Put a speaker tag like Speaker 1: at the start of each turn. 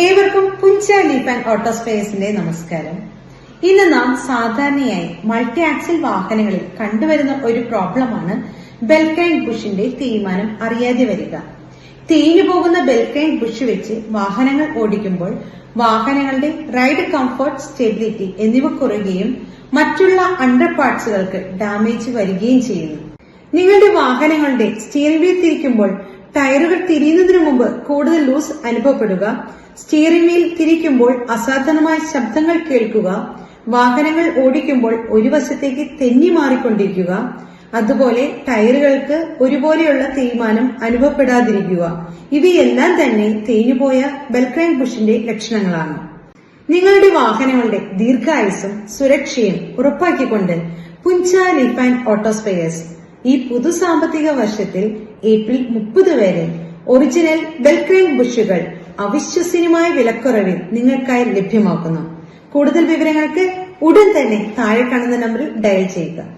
Speaker 1: ഏവർക്കും പുഞ്ച leaf and ഓട്ടോസ്പേസിന്റെ നമസ്കാരം. ഇന്ന് നാം സാധാരണയായി മൾട്ടി ആക്സിൽ വാഹനങ്ങളിൽ കണ്ടുവരുന്ന ഒരു പ്രോബ്ലമാണ് ബെൽക്കൈൻ ബുഷിന്റെ തേയ്മാനം അറിയാതെ വരിക. തേഞ്ഞു പോകുന്ന ബെൽക്കൈൻ ബുഷ് വെച്ച് വാഹനങ്ങൾ ഓടിക്കുമ്പോൾ വാഹനങ്ങളുടെ റൈഡ് കംഫർട്ട് സ്റ്റെബിലിറ്റി എന്നിവ കുറയുകയും മറ്റുള്ള അണ്ടർ പാർട്സുകൾക്ക് ഡാമേജ് വരികയും ചെയ്യുന്നു. നിങ്ങളുടെ വാഹനങ്ങളുടെ സ്റ്റിയറിംഗ് വീൽ തിരിക്കുമ്പോൾ ടയറുകൾ തിരിയുന്നതിനു മുമ്പ് കൂടുതൽ ലൂസ് അനുഭവപ്പെടുക സ്റ്റിയറിംഗ് വീൽ തിരിക്കുമ്പോൾ അസാധാരണമായ ശബ്ദങ്ങൾ കേൾക്കുക വാഹനങ്ങൾ ഓടിക്കുമ്പോൾ ഒരു വശത്തേക്ക് തെന്നി മാറിക്കൊണ്ടിരിക്കുക അതുപോലെ ടയറുകൾക്ക് ഒരുപോലെയുള്ള തേയ്മാനം അനുഭവപ്പെടാതിരിക്കുക. ഇവയെല്ലാം തന്നെ തേഞ്ഞുപോയ ബെൽക്രൈൻ ബുഷിന്റെ ലക്ഷണങ്ങളാണ്. നിങ്ങളുടെ വാഹനങ്ങളുടെ ദീർഘായുസും സുരക്ഷയും ഉറപ്പാക്കിക്കൊണ്ട് Puncha leaf and auto spares ഈ പുതു സാമ്പത്തിക വർഷത്തിൽ ഏപ്രിൽ മുപ്പത് വരെ ഒറിജിനൽ ബെൽക്രൈൻ ബുഷുകൾ അവിശ്വസനീയമായ വിലക്കുറവിൽ നിങ്ങൾക്കായി ലഭ്യമാക്കുന്നു. കൂടുതൽ വിവരങ്ങൾക്ക് ഉടൻ തന്നെ താഴെ കാണുന്ന നമ്പറിൽ ഡയൽ ചെയ്യുക.